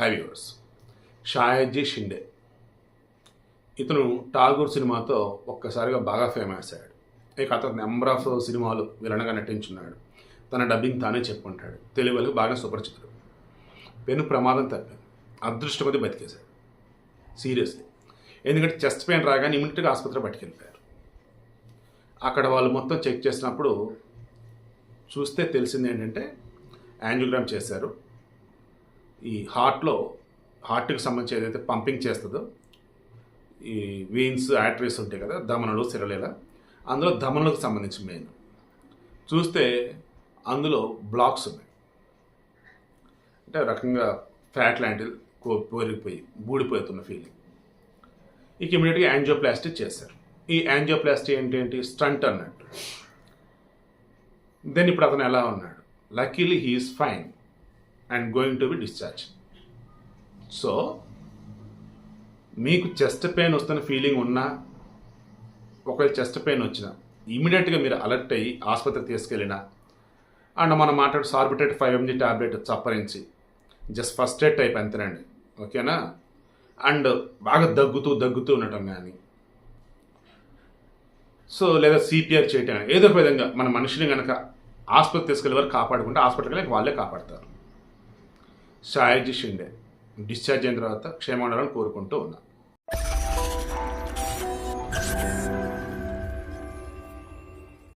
High viewers Sayaji Shinde. ఇతను టాగూర్ సినిమాతో ఒక్కసారిగా బాగా ఫేమస్ అయ్యాడు. ఇక అతను నెంబర్ ఆఫ్ సినిమాలు విలనగా నటించున్నాడు. తన డబ్బింగ్ తానే చెప్పుకుంటాడు. తెలుగులో బాగా సుపరిచితుడు. పెను ప్రమాదం తప్పింది. అదృష్టపతి బతికేశాడు. సీరియస్లీ ఎందుకంటే చెస్ట్ పెయిన్ రాగానే ఇమీడియట్గా ఆసుపత్రి పట్టుకెళ్ళిపోయారు. అక్కడ వాళ్ళు మొత్తం చెక్ చేసినప్పుడు చూస్తే తెలిసింది ఏంటంటే యాంజియోగ్రామ్ చేశారు. ఈ హార్ట్లో హార్ట్కి సంబంధించి ఏదైతే పంపింగ్ చేస్తుందో ఈ వీన్స్ యాట్రీస్ ఉంటాయి కదా దమనలు సిరలేల అందులో దమనలకు సంబంధించి మెయిన్. చూస్తే అందులో బ్లాక్స్ ఉన్నాయి. అంటే రకంగా ఫ్యాట్ లాంటిది కో- పోరిగిపోయి బూడిపోతున్న ఫీలింగ్. ఇక ఇమీడియట్గా యాంజియోప్లాస్టీ చేశారు. ఈ యాంజియోప్లాస్టీ ఏంటి ఏంటి స్టంట్ అన్నట్టు. దెన్ ఇప్పుడు అతను ఎలా ఉన్నాడు? Luckily he's fine. And going to be discharge so మీకు చెస్ట్ పెయిన్ వస్తున్న ఫీలింగ్ ఉన్నా ఒకవేళ చెస్ట్ పెయిన్ వచ్చినా ఇమీడియట్గా మీరు అలర్ట్ అయ్యి ఆసుపత్రికి తీసుకెళ్ళినా అండ్ మనం మాట్లాడు సార్బిటేట్ ఫైవ్ ఎంజీ టాబ్లెట్ చప్పరించి జస్ట్ ఫస్ట్ ఎయిడ్ టైప్ అంతేనండి ఓకేనా అండ్ బాగా దగ్గుతూ దగ్గుతూ ఉండటం కానీ సో లేదా సిపిఆర్ చేయటం ఏదో ఒక విధంగా మన మనిషిని కనుక ఆసుపత్రి తీసుకెళ్ళే వరకు కాపాడుకుంటే హాస్పిటల్కి వాళ్ళే కాపాడతారు. షాయజీ షిండే డిశ్చార్జ్ అయిన తర్వాత క్షేమ ఉండాలని కోరుకుంటూ ఉన్నాను